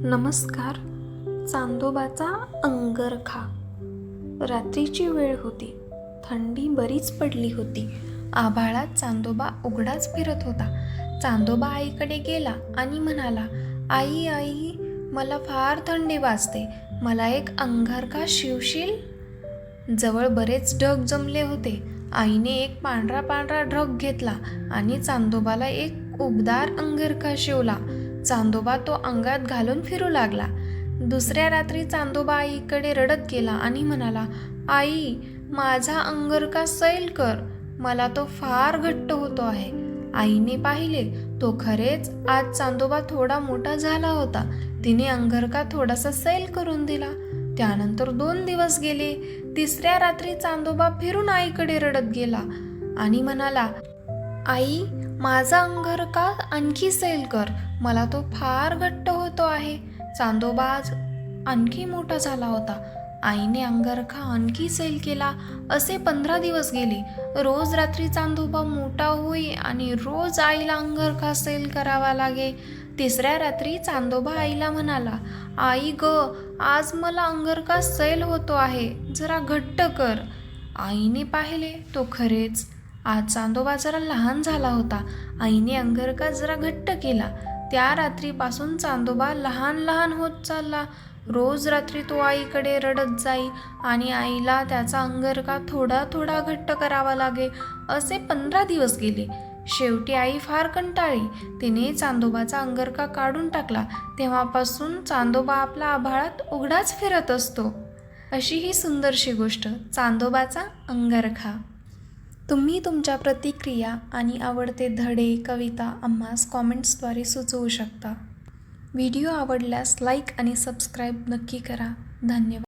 नमस्कार. चांदोबाचा अंगरखा. रात्रीची वेळ होती. थंडी बरीच पडली होती. आभाळात चांदोबा उघडाच फिरत होता. चांदोबा आईकडे गेला आणि म्हणाला आई आई मला फार थंडी वाजते. मला एक अंगारखा शिवशील? जवळ बरेच ढग जमले होते. आईने एक पांढरा पांढरा ढग घेतला आणि चांदोबाला एक उबदार अंगरखा शिवला. चांदोबा तो अंगात घालून फिरू लागला. दुसऱ्या रात्री चांदोबा आईकडे रडत गेला आणि म्हणाला आई माझा अंगरका सैल कर. मला तो फार घट्ट होतो आहे. आईने पाहिले तो खरेच आज चांदोबा थोडा मोठा झाला होता. तिने अंगरका थोडासा सैल करून दिला. त्यानंतर दोन दिवस गेले. तिसऱ्या रात्री चांदोबा फिरून आईकडे रडत गेला आणि म्हणाला आई माझा अंगरका आणखी सैल कर. मला तो फार घट्ट होतो आहे. चांदोबा आज आणखी मोठा झाला होता. आईने अंगरखा आणखी सैल केला. असे पंधरा दिवस गेले. रोज रात्री चांदोबा मोठा होई आणि रोज आईला अंगरखा सैल करावा लागे. तिसऱ्या रात्री चांदोबा आईला म्हणाला आई ग आज मला अंगरखा सैल होतो आहे. जरा घट्ट कर. आईने पाहिले तो खरेच आज चांदोबा जरा लहान झाला होता. आईने अंगरखा जरा घट्ट केला. त्या रात्रीपासून चांदोबा लहान लहान होत चालला. रोज रात्री तो आईकडे रडत जाई आणि आईला त्याचा अंगरका थोडा थोडा घट्ट करावा लागे असे पंधरा दिवस गेले. शेवटी आई फार कंटाळली तिने चांदोबाचा अंगरखा काढून टाकला. तेव्हापासून चांदोबा आपला आभाळात उघडाच फिरत असतो. अशी ही सुंदरशी गोष्ट चांदोबाचा अंगरखा. तुम्ही तुमच्या प्रतिक्रिया आणि आवडते धडे कविता आम्हास कॉमेंट्सद्वारे सुचवू शकता. व्हिडिओ आवडल्यास लाईक आणि सबस्क्राईब नक्की करा. धन्यवाद.